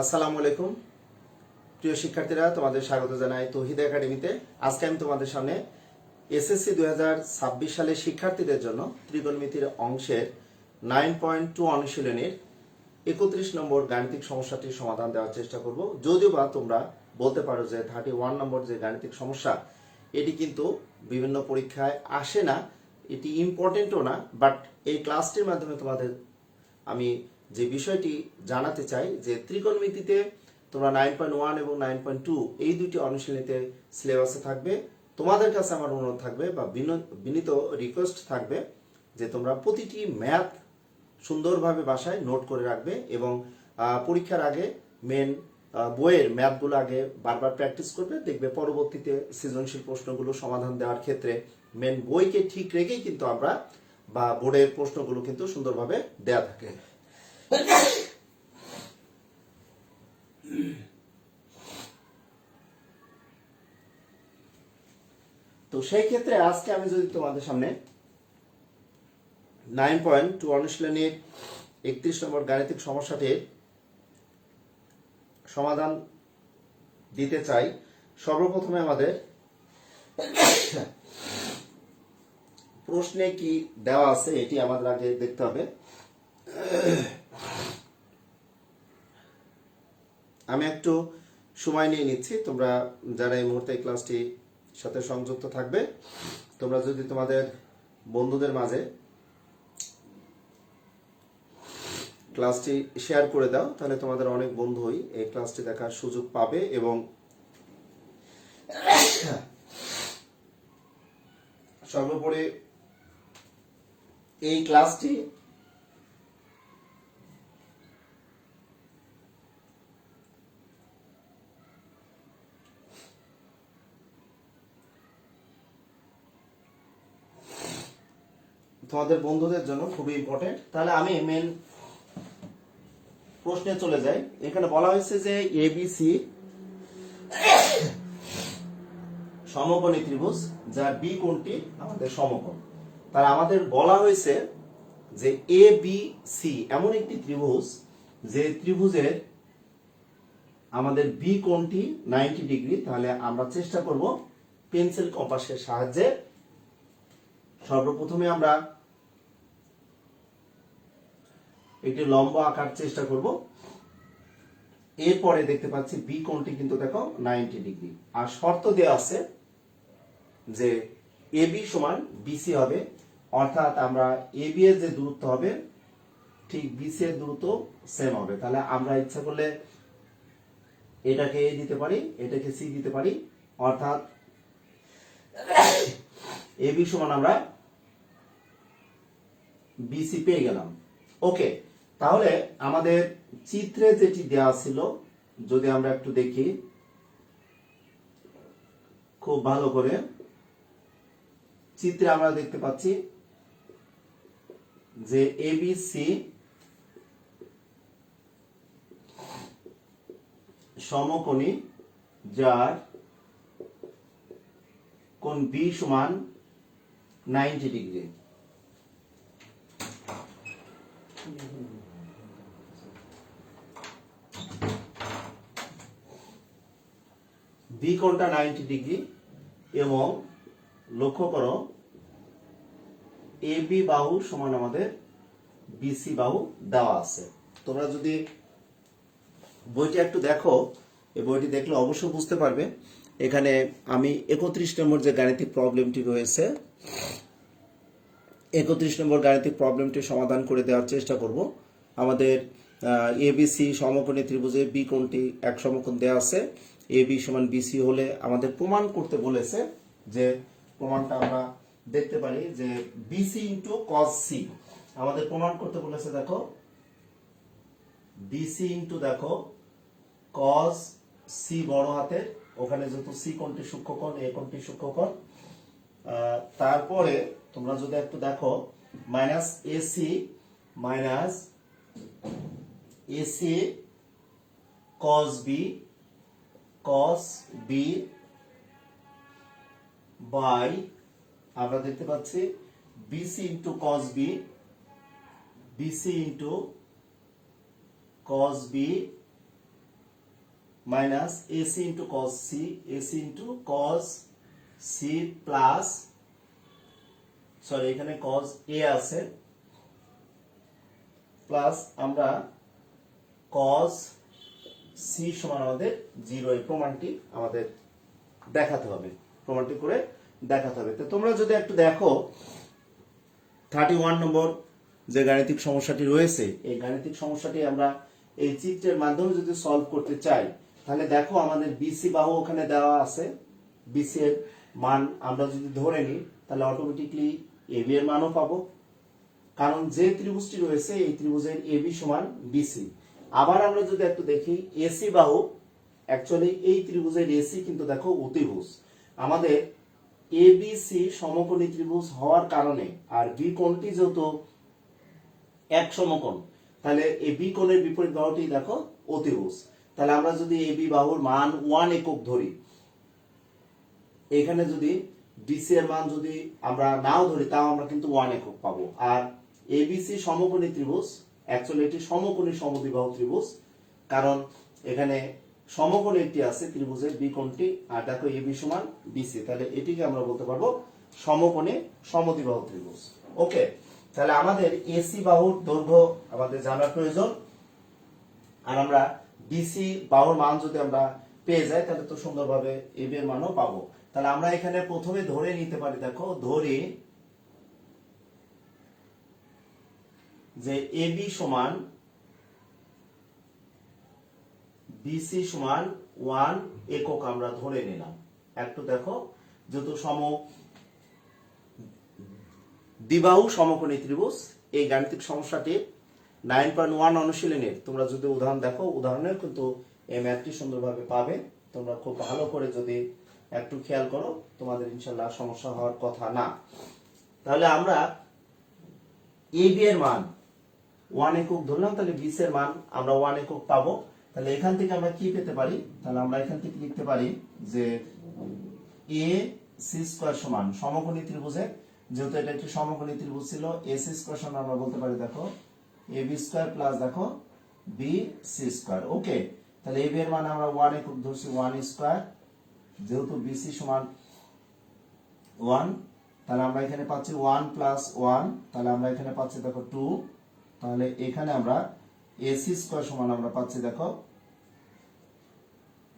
আসসালামু আলাইকুম। প্রিয় শিক্ষার্থীরা, তোমাদের স্বাগত জানাই তহিদ একাডেমিতে। আজকে আমি তোমাদের সামনে এসএসসি দু হাজার ছাব্বিশ সালের শিক্ষার্থীদের জন্য ত্রিকোণমিতির অংশের নাইন পয়েন্ট টু অনুশীলনীর একত্রিশ নম্বর গাণিতিক সমস্যাটির সমাধান দেওয়ার চেষ্টা করব। যদিও বা তোমরা বলতে পারো যে থার্টি ওয়ান নম্বর যে গাণিতিক সমস্যা, এটি কিন্তু বিভিন্ন পরীক্ষায় আসে না, এটি ইম্পর্টেন্টও না, বাট এই ক্লাসটির মাধ্যমে তোমাদের আমি যে বিষয়টি জানাতে চাই যে ত্রিকোণমিতিতে তোমরা নাইন পয়েন্ট ওয়ান এবং নাইন পয়েন্ট টু এই দুটি অনুশীলনীতে সিলেবাসে থাকবে। তোমাদের কাছে আমার অনুরোধ থাকবে বা বিন- বিনীত রিকোয়েস্ট থাকবে যে তোমরা প্রতিটি ম্যাথ সুন্দরভাবে বাসায় নোট করে রাখবে এবং পরীক্ষার আগে মেন বইয়ের ম্যাথগুলো আগে বারবার প্র্যাকটিস করবে। দেখবে পরবর্তীতে সৃজনশীল প্রশ্নগুলো সমাধান দেওয়ার ক্ষেত্রে মেন বইকে ঠিক রেখেই কিন্তু আমরা বা বোর্ডের প্রশ্নগুলো কিন্তু সুন্দরভাবে দেয়া থাকে। তো সেই ক্ষেত্রে আজকে আমি যদি তোমাদের সামনে নাইন পয়েন্ট টু অনুশীলনীর একত্রিশ নম্বর গাণিতিক সমস্যাটির সমাধান দিতে চাই, সর্বপ্রথমে আমাদের প্রশ্নে কি দেওয়া আছে এটি আমাদের আগে দেখতে হবে। আমি একটু সময় নিয়ে নিচ্ছি। তোমরা যারা এই মুহূর্তে ক্লাসটি সাথে সংযুক্ত থাকবে, তোমরা যদি তোমাদের বন্ধুদের মাঝে ক্লাসটি শেয়ার করে দাও, তাহলে তোমাদের অনেক বন্ধুই এই ক্লাসটি দেখার সুযোগ পাবে এবং সর্বোপরি এই ক্লাসটি তোমাদের বন্ধুদের জন্য খুবই ইম্পর্টেন্ট তাহলে আমি মেন প্রশ্নে চলে যাই। এখানে বলা হয়েছে যে এবিসি সমকোণী ত্রিভুজ যার বি কোণটি আমাদের সমকোণ। তার আমাদের বলা হয়েছে যে এ বি সি এমন একটি ত্রিভুজ, যে ত্রিভুজের আমাদের বি কোণটি নাইনটি ডিগ্রি তাহলে আমরা চেষ্টা করব পেন্সিল কম্পাসের সাহায্যে। সর্বপ্রথমে আমরা একটি লম্বা আঁকার চেষ্টা করব। এরপরে দেখতে পাচ্ছি বি কোণটি কিন্তু দেখো নাইনটি ডিগ্রি আর শর্ত দেওয়া আছে যে এবি সমান বিসি হবে। অর্থাৎ আমরা এ বি এর যে দূরত্ব হবে, ঠিক বিসি এর দূরত্ব সেম হবে। তাহলে আমরা ইচ্ছা করলে এটাকে এ দিতে পারি, এটাকে সি দিতে পারি। অর্থাৎ এবি সমান আমরা বিসি পেয়ে গেলাম। ওকে তাহলে আমাদের চিত্রে যেটি দেওয়া ছিল, যদি আমরা একটু দেখি, খুব ভালো করে, চিত্রে আমরা দেখতে পাচ্ছি যে এবিসি সমকোণী, যার কোণ বি সমান নাইনটি ডিগ্রি বি কোণটা নাইনটি ডিগ্রি এবং লক্ষ্য করো, এ বি বাহু সমান আমাদের বিসি বাহু দেওয়া আছে। তোমরা যদি বইটি একটু দেখো এই বইটি দেখলে অবশ্যই বুঝতে পারবে। এখানে আমি একত্রিশ নম্বর যে গাণিতিক প্রবলেমটি রয়েছে, একত্রিশ নম্বর গাণিতিক প্রবলেমটি সমাধান করে দেওয়ার চেষ্টা করব। আমাদের এবিসি সমকোণী ত্রিভুজে বি কোণটি এক সমকোণ দেওয়া আছে। এ বি সমান বিসি হলে আমাদের প্রমাণ করতে বলেছে যে প্রমাণটা আমরা দেখতে পারি যে বিসি ইন্টু কস সি আমাদের প্রমাণ করতে বলেছে, দেখো বিসি ইন্টু দেখো কস সি বড় হাতের, ওখানে যেহেতু সি কোণটি সূক্ষ্মকোণ এ কোণটি সূক্ষ্মকোণ তারপরে তোমরা যদি একটু দেখো minus AC minus AC cos B cos B by আমরা দেখতে পাচ্ছি BC into cos B BC into cos B minus AC into cos C AC into cos C plus sorry এখানে কস এ আছে প্লাস আমরা কস সি সমান আমাদের zero এই প্রমাণটি আমাদের দেখাতে হবে। প্রমাণটি করে দেখাতে হবে। তো তোমরা যদি একটু দেখো থার্টি ওয়ান নম্বর যে গাণিতিক সমস্যাটি রয়েছে, এই গাণিতিক সমস্যাটি আমরা এই চিত্রের মাধ্যমে যদি সলভ করতে চাই, তাহলে দেখো আমাদের বিসি বাহু ওখানে দেওয়া আছে। বিসি এর মান আমরা যদি ধরে নিই, তাহলে অটোমেটিকলি এবি এর মানও পাবো। কারণ যে ত্রিভুজটি রয়েছে, এই ত্রিভুজের এবি সমান বিসি আবার আমরা যদি একটু দেখি এসি বাহু অ্যাকচুয়ালি এই ত্রিভুজের এসি কিন্তু দেখো অতিভুজ। আমাদের এবিসি সমকোণী ত্রিভুজ হওয়ার কারণে আর বি কোণটি যেহেতু এক সমকোণ, তাহলে এই বি কোণের বিপরীত বাহুটি দেখো অতিভুজ। তাহলে আমরা যদি এ বি বাহুর মান ওয়ান একক ধরি, এখানে যদি বিসি এর মান যদি আমরা নাও ধরি, তাও আমরা কিন্তু ওয়ান একক পাবো। আর এ এবিসি সমকোণী ত্রিভুজ অ্যাকচুয়ালি এটি সমকোণী সমদ্বিবাহু ত্রিভুজ, কারণ এখানে সমকোণ একটি আছে, ত্রিভুজের বি কোণটি, আর দেখো এবি সমান বিসি তাহলে এটিকে আমরা বলতে পারব সমকোণে সমদ্বিবাহু ত্রিভুজ। ওকে তাহলে আমাদের এসি বাহুর দৈর্ঘ্য আমাদের জানার প্রয়োজন। আর আমরা বিসি বাহুর মান যদি আমরা পেয়ে যাই, তাহলে তো সুন্দরভাবে এ বি এর মানও পাবো। তাহলে আমরা এখানে প্রথমে ধরে নিতে পারি, দেখো, ধরি যে এবি সমান বিসি সমান ওয়ান একক আমরা ধরে নিলাম। একটু দেখো, যেহেতু সম দ্বিবাহু সমকোণী ত্রিভুজ, এই গাণিতিক সমস্যাটি নাইন পয়েন্ট ওয়ান অনুশীলনের। তোমরা যদি উদাহরণ দেখো উদাহরণের কিন্তু এই ম্যাথটি সুন্দরভাবে পাবে। তোমরা খুব ভালো করে যদি একটু খেয়াল করো, তোমাদের ইনশাল্লাহ সমস্যা হওয়ার কথা না। তাহলে আমরা এ বি এর মান ওয়ান একক ধরলাম, তাহলে বিস এর মান আমরা ওয়ান একক পাবো। তাহলে এখান থেকে আমরা কি পেতে পারি? তাহলে আমরা এখান থেকে লিখতে পারি যে এ সি স্কোয়ার সমান সমকোণী ত্রিভুজের, যেহেতু এটা একটি সমকোণী ত্রিভুজ ছিল এ সি স্কোয়ার সমান আমরা বলতে পারি, দেখো এ বি স্কোয়ার প্লাস দেখো বি সি স্কোয়ার ওকে তাহলে এ বি এর মান আমরা ওয়ান একক ধরছি, ওয়ান স্কোয়ার যেহেতু বিসি সমান ওয়ান, তাহলে আমরা এখানে পাচ্ছি ওয়ান প্লাস ওয়ান, তাহলে আমরা এখানে পাচ্ছি, দেখো টু তাহলে এখানে আমরা এসি স্কোয়ার সমান আমরা পাচ্ছি, দেখো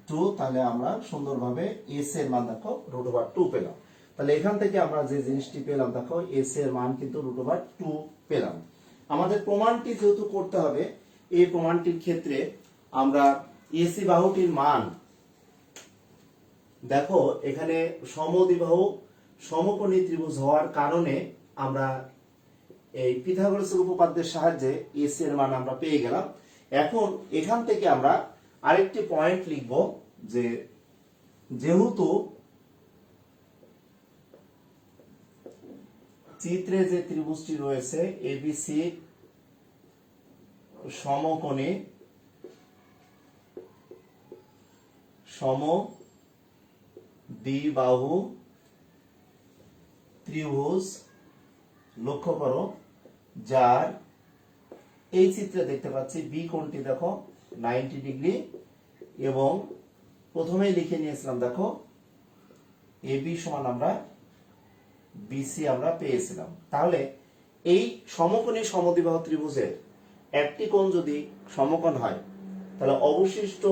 টু তাহলে আমরা সুন্দরভাবে এস এর মান, দেখো রুট ওভার টু পেলাম। তাহলে এখান থেকে আমরা যে জিনিসটি পেলাম, দেখো এস এর মান কিন্তু রুট ওভার টু পেলাম। আমাদের প্রমাণটি যেহেতু করতে হবে, এই প্রমাণটির ক্ষেত্রে আমরা এসি বাহুটির মান, দেখো, এখানে সমদ্বিবাহু সমকোণী ত্রিভুজ হওয়ার কারণে আমরা এই পিথাগোরাসের উপপাদ্যের সাহায্যে এস এর মান আমরা পেয়ে গেলাম। এখন এখান থেকে আমরা আরেকটি পয়েন্ট লিখব যে যেহেতু চিত্রে যে ত্রিভুজটি রয়েছে এবিসি সমকোণে সম দ্বিবাহু ত্রিভুজ, লক্ষ্য করো। যার এই চিত্রে দেখতে পাচ্ছি বি কোণটি দেখো নাইনটি ডিগ্রি এবং প্রথমেই লিখে নিয়েছিলাম দেখো এ বি সমান আমরা বিসি আমরা পেয়েছিলাম। তাহলে এই সমকোণী সমদ্বিবাহু ত্রিভুজের একটি কোণ যদি সমকোণ হয়, তাহলে অবশিষ্ট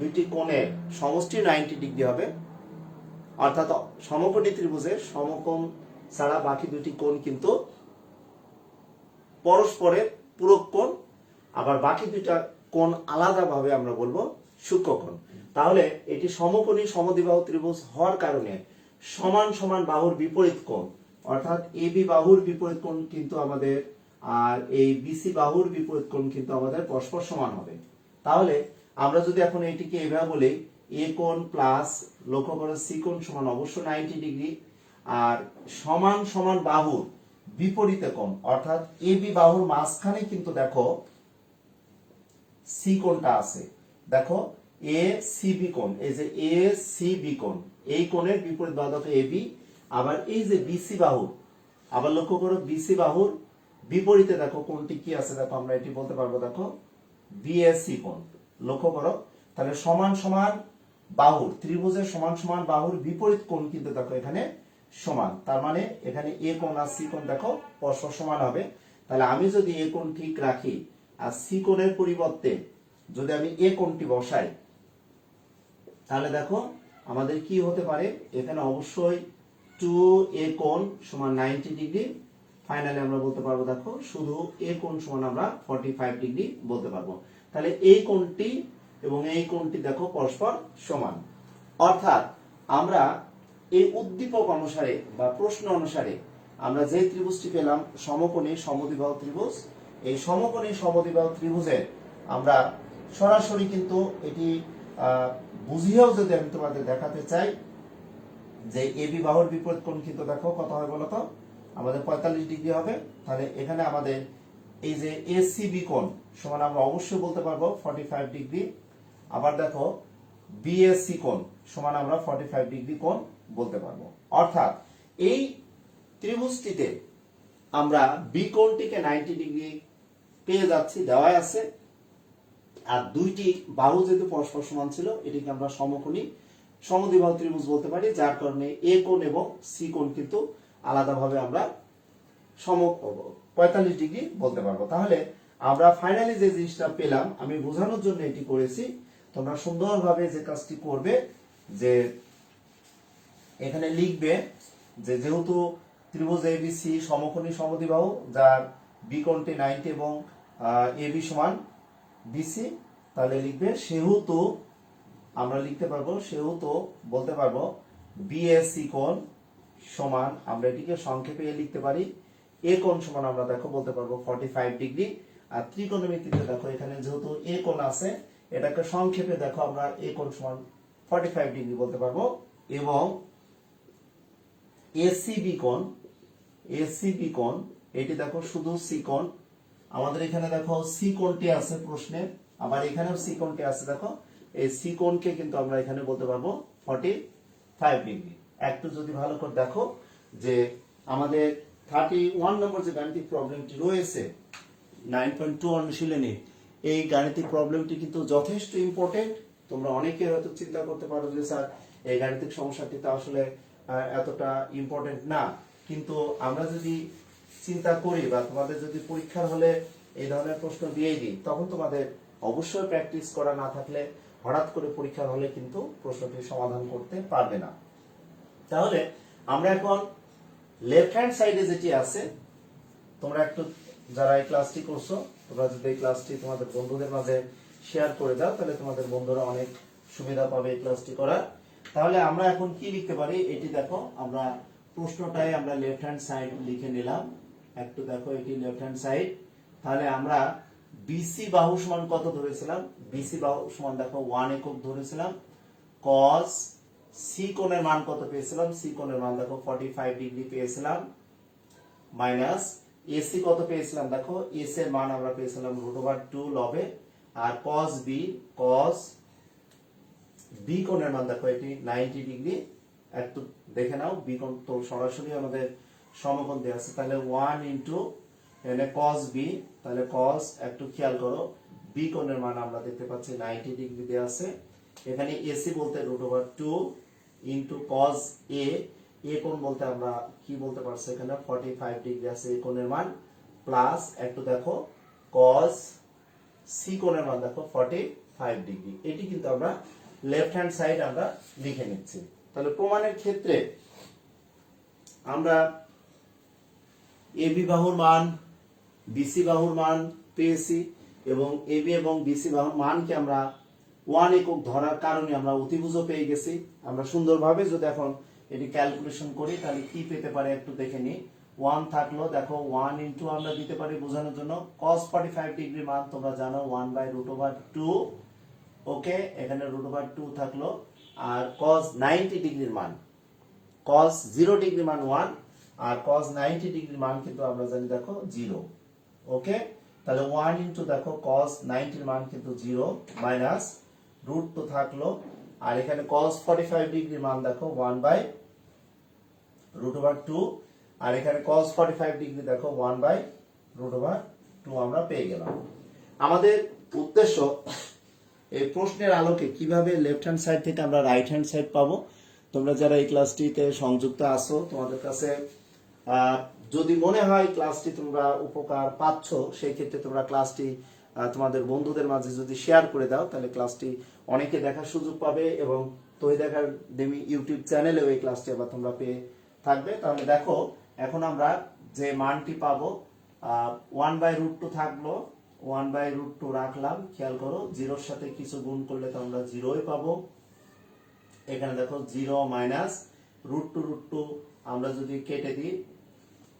দুইটি কোণের সমষ্টি নাইনটি ডিগ্রি হবে। অর্থাৎ সমকোণী ত্রিভুজের সমকোণ ছাড়া বাকি দুটি কোণ কিন্তু পরস্পরের পূরক কোণ, আবার বাকি দুইটা কোণ আলাদাভাবে আমরা বলব সূক্ষ্মকোণ তাহলে এটি সমকোণী সমদ্বিবাহু ত্রিভুজ হওয়ার কারণে সমান সমান বাহুর বিপরীত কোণ, অর্থাৎ এবি বাহুর বিপরীত কোণ কিন্তু আমাদের, আর এই বিসি বাহুর বিপরীত কোণ কিন্তু আমাদের পরস্পর সমান হবে। তাহলে আমরা যদি এখন এটিকে এভাবে বলি, এ কোণ প্লাস লক্ষ্য করো সি কোণ সমান অবশ্য নাইনটি ডিগ্রি, আর সমান সমান বাহুর বিপরীতে কোণ। অর্থাৎ এ বি বাহুর মাঝখানে কিন্তু দেখো সি কোণটা আছে। দেখো, এ সি বি কোণ, এই যে এ সি বি কোণ, এই কোণের বিপরীত দেখো এ বি। আবার এই যে বিসি বাহু আবার লক্ষ্য করো বিসি বাহুর বিপরীতে দেখো কোনটি কি আছে, দেখো আমরা এটি বলতে পারব, দেখো বিএসসি কোণ। লক্ষ্য করো, তাহলে সমান সমান বাহুর, ত্রিভুজের সমান সমান বাহুর বিপরীত কোণ কিন্তু দেখো এখানে সমান। তার মানে এখানে এ কোণ আর সি কোণ দেখো, পরস্পর সমান হবে। তাহলে আমি যদি এ কোণ ঠিক রাখি আর সি কোণের পরিবর্তে যদি আমি এ কোণটি বসাই, তাহলে দেখো আমাদের কি হতে পারে? এখানে অবশ্যই টু এ কোণ সমান নাইনটি ডিগ্রি ফাইনালি আমরা বলতে পারব দেখো, শুধু এ কোণ সমান আমরা ফর্টি ফাইভ ডিগ্রি বলতে পারব। তাহলে এই কোণটি এবং এই কোণটি দেখো পরস্পর সমান। অর্থাৎ আমরা এই উদ্দীপক অনুসারে বা প্রশ্ন অনুসারে আমরা যে ত্রিভুজটি পেলাম, সমকোণী সমদ্বিবাহু ত্রিভুজ। এই সমকোণী সমদ্বিবাহু ত্রিভুজের আমরা সরাসরি কিন্তু এটি বুঝিয়েও যদি আমি তোমাদের দেখাতে চাই যে এ বি বাহুর বিপরীত কোণ কিন্তু দেখো, কত হয় বলো তো? আমাদের পঁয়তাল্লিশ ডিগ্রি হবে। তাহলে এখানে আমাদের এই যে এসিবি কোণ সমান আমরা অবশ্যই বলতে পারব ফর্টি ফাইভ ডিগ্রি। আবার দেখো বিএসসি কোণ সমান আমরা ফর্টি ফাইভ ডিগ্রি কোণ বলতে পারব। অর্থাৎ এই ত্রিভুজটিতে আমরা বি কোণটিকে নাইনটি ডিগ্রি পেয়ে যাচ্ছি, দেওয়াই আছে। আর দুইটি বাহু যেহেতু পরস্পর সমান ছিল, এটিকে আমরা সমকোণী, সমদ্বিবাহু ত্রিভুজ বলতে পারি, যার কারণে এ কোণ এবং সি কোণ কিন্তু আলাদাভাবে আমরা সম পঁয়তাল্লিশ ডিগ্রি বলতে পারব। তাহলে আমরা ফাইনালি যে জিনিসটা পেলাম, আমি বোঝানোর জন্য এটি করেছি তোমরা সুন্দরভাবে যে কাজটি করবে, যে এখানে লিখবে যে যেহেতু ত্রিভুজ এবিসি সমকোণী সমদ্বিবাহু, যার বি কোণটি নাইনটি এবং এ বি সমান বিসি তাহলে লিখবে সেহেতু আমরা লিখতে পারব, সেহেতু বলতে পারব বিএসসি কোণ সমান আমরা এটিকে সংক্ষেপে লিখতে পারি এ কোণ সমান আমরা দেখো বলতে পারব ফর্টি ফাইভ ডিগ্রি আর ত্রিকোণমিতিতে দেখো এখানে যেহেতু এ কোণ আছে এটাকে সংক্ষেপে দেখো, আমরা এ কোণ সমান ফর্টি ফাইভ ডিগ্রি বলতে পারব। এবং এসিবি কোণ এসিবি কোণ, এটি দেখো শুধু সি আমাদের এখানে দেখো সি কোণটি আছে প্রশ্নে, আবার এখানেও সি কোণটি আছে দেখো। এই সি কিন্তু আমরা এখানে বলতে পারব ফর্টি ফাইভ ডিগ্রি একটু যদি ভালো করে দেখো যে আমাদের থার্টি ওয়ান নম্বর যে গাণিতিক প্রবলেমটি রয়েছে নাইন পয়েন্ট টু অনুশীলনে এই গাণিতিক প্রবলেমটি কিন্তু যথেষ্ট ইম্পর্টেন্ট তোমরা অনেকে হয়তো চিন্তা করতে পারো যে, স্যার, এই গাণিতিক সমস্যাটি তো আসলে এতটা ইম্পর্টেন্ট না। কিন্তু আমরা যদি চিন্তা করি বা তোমাদের যদি পরীক্ষার হলে এই ধরনের প্রশ্ন দিয়েই দিই, তখন তোমাদের অবশ্যই প্র্যাকটিস করা না থাকলে হঠাৎ করে পরীক্ষার হলে কিন্তু প্রশ্নটি সমাধান করতে পারবে না। তাহলে আমরা এখন লেফট হ্যান্ড সাইডে যেটি আছে, তোমরা একটু যারা এই ক্লাসটি করছ তোমরা যদি এই ক্লাসটি তোমাদের বন্ধুদের মাঝে শেয়ার করে দাও, তাহলে তোমাদের বন্ধুরা অনেক সুবিধা পাবে এই ক্লাসটি করার। তাহলে আমরা এখন কি লিখতে পারি? এটি দেখো, আমরা প্রশ্নটাই আমরা লেফট হ্যান্ড সাইড লিখে নিলাম। একটু দেখো, এটি লেফট হ্যান্ড সাইড তাহলে আমরা বিসি বাহু সমান কত ধরেছিলাম? বিসি বাহু সমান দেখো ওয়ান একক ধরেছিলাম। কস সি কোণের মান কত পেয়েছিলাম? সি কোণের মান দেখো ফর্টি ফাইভ ডিগ্রি পেয়েছিলাম। মাইনাস এসি কত পেয়েছিলাম? দেখো এস এর মান আমরা পেয়েছিলাম রুট ওভার টু লবে আর কস বি কস বি কোণের মান দেখো এটি নাইনটি ডিগ্রি একটু দেখে নাও বি কোণ তো সরাসরি আমাদের সমকোণ দেওয়া আছে। তাহলে ওয়ান ইন্টু এখানে কস বি তাহলে কস একটু খেয়াল করো বি কোণের মান আমরা দেখতে পাচ্ছি নাইনটি ডিগ্রি দেওয়া আছে। এখানে এসি বলতে root over two into cos A A কোণ বলতে আমরা কি বলতে পারছি এখানে? ফর্টি ফাইভ ডিগ্রি আছে এ কোণের মান প্লাস একটু দেখো কস সি কোণের মান দেখো ফর্টি ফাইভ ডিগ্রি এটি কিন্তু আমরা লেফট হ্যান্ড সাইড আমরা লিখে নিচ্ছি। তাহলে প্রমাণের ক্ষেত্রে আমরা এবি বাহুর মান বিসি বাহুর মান পেয়েছি এবং এবি এবং বিসি বাহুর মানকে আমরা ওয়ান একক ধরার কারণে আমরা অতিভুজও পেয়ে গেছি। আমরা সুন্দরভাবে যদি এখন এটি ক্যালকুলেশন করি, তাহলে কি পেতে পারে একটু দেখে নিই। ওয়ান থাকল, দেখো ওয়ান ইন্টু আমরা দিতে পারি বোঝানোর জন্য কস ফর্টি ফাইভ ডিগ্রি মান, তোমরা জানো one by root over two okay এখানে রুট ওভার টু থাকল, আর কস নাইনটি ডিগ্রির মান কস জিরো ডিগ্রি মান ওয়ান আর কস নাইনটি ডিগ্রি মান কিন্তু আমরা জানি, দেখো জিরো ওকে তাহলে ওয়ান ইন্টু দেখো কস নাইনটির মান কিন্তু জিরো মাইনাস রুট তো থাকল, আর এখানে কস ফর্টি ফাইভ ডিগ্রির মান, দেখো one by root over two আর এখানে কস ফর্টি ফাইভ ডিগ্রি দেখো one by root over two আমরা পেয়ে গেলাম। আমাদের উদ্দেশ্য এই প্রশ্নের আলোকে কীভাবে লেফট হ্যান্ড সাইড থেকে আমরা রাইট হ্যান্ড সাইড পাবো। তোমরা যারা এই ক্লাসটিতে সংযুক্ত আছো, তোমাদের কাছে যদি মনে হয় ক্লাসটি তোমরা উপকার পাচ্ছ, সেই ক্ষেত্রে তোমরা ক্লাসটি তোমাদের বন্ধুদের মাঝে যদি শেয়ার করে দাও, তাহলে ক্লাসটি অনেকে দেখার সুযোগ পাবে এবং তৈ দেখার দেমি ইউটিউব চ্যানেলেও এই ক্লাসটি আবার তোমরা পেয়ে থাকবে। তাহলে দেখো, এখন আমরা যে মানটি পাবো ওয়ান বাই রুট টু থাকল ওয়ান বাই রুট টু রাখলাম, খেয়াল করো, জিরোর সাথে কিছু গুণ করলে তো আমরা জিরোই পাবো। এখানে দেখো, zero minus root two root two আমরা যদি কেটে দিই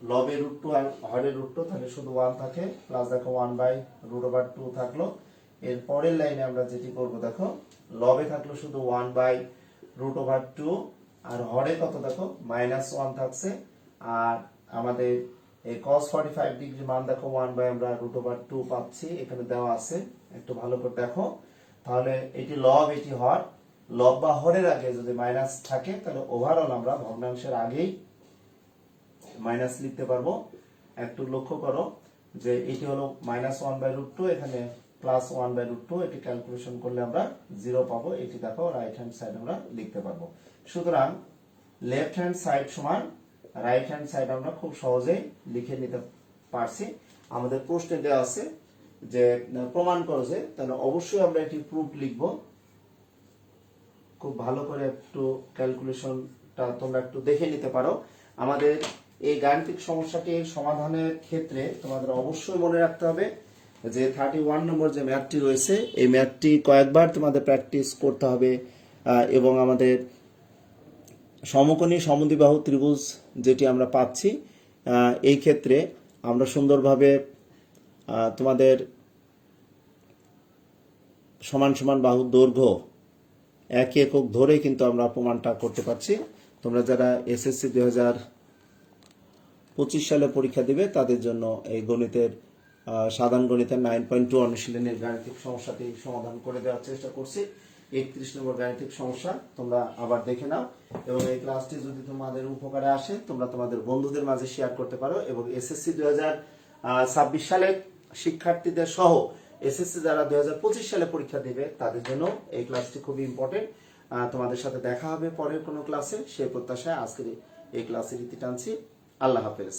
লবে রুট টু আর হরের রুট টু তাহলে শুধু ওয়ান থাকে প্লাস দেখো one by root over two থাকল। এর পরের লাইনে আমরা যেটি করব, দেখো লবে থাকল শুধু one by root over two আর হরে কত দেখো মাইনাস ওয়ান থাকছে, আর আমাদের এই ফর্টি ফাইভ ডিগ্রি মান দেখো ওয়ান বাই আমরা রুট ওভার টু পাচ্ছি, এখানে দেওয়া আছে, একটু ভালো করে দেখো। তাহলে এটি লব এটি হর। লব বা হরের আগে যদি মাইনাস থাকে, তাহলে ওভারঅল আমরা ভগ্নাংশের আগেই মাইনাস লিখতে পারব। একটু লক্ষ্য করো যে এটি হলো minus one by root two এখানে plus one by root two এটি ক্যালকুলেশন করলে আমরা জিরো পাবো। এটি দেখো রাইট হ্যান্ড সাইড আমরা লিখতে পারব। সুতরাং লেফট হ্যান্ড সাইড সমান রাইট হ্যান্ড সাইড আমরা খুব সহজেই লিখে নিতে পারছি। আমাদের প্রশ্নে দেওয়া আছে যে প্রমাণ করো যে, তাহলে অবশ্যই আমরা একটি প্রুফ লিখব। খুব ভালো করে একটু ক্যালকুলেশনটা তোমরা একটু দেখে নিতে পারো। আমাদের এই গাণিতিক সমস্যাটির সমাধানের ক্ষেত্রে তোমাদের অবশ্যই মনে রাখতে হবে যে থার্টি ওয়ান নম্বর যে ম্যাথটি রয়েছে, এই ম্যাথটি কয়েকবার তোমাদের প্র্যাকটিস করতে হবে এবং আমাদের সমকোণী সমদ্বিবাহু ত্রিভুজ যেটি আমরা পাচ্ছি এই ক্ষেত্রে আমরা সুন্দরভাবে তোমাদের সমান সমান বাহু দৈর্ঘ্য এক একক ধরে কিন্তু আমরা প্রমাণটা করতে পারছি। তোমরা যারা এসএসসি দুই হাজার পঁচিশ সালে পরীক্ষা দিবে, তাদের জন্য এই গণিতের সাধারণ গণিতের নাইন পয়েন্ট টু অনুশীলনের গাণিতিক সমস্যাটি সমাধান করে দেওয়ার চেষ্টা করছি। একত্রিশ নম্বর গাণিতিক সমস্যা, তোমরা আবার দেখে নাও। এবং এই ক্লাসটি যদি তোমাদের উপকারে আসে, তোমরা তোমাদের বন্ধুদের মাঝে শেয়ার করতে পারো এবং এসএসসি দুই হাজার ছাব্বিশ সালের শিক্ষার্থীদের সহ এসএসসি যারা দুই হাজার পঁচিশ সালে পরীক্ষা দিবে, তাদের জন্য এই ক্লাসটি খুবই ইম্পর্টেন্ট তোমাদের সাথে দেখা হবে পরের কোনো ক্লাসে সেই প্রত্যাশায় আজকের এই ক্লাসের ইতি টানছি। আল্লাহ হাফেজ।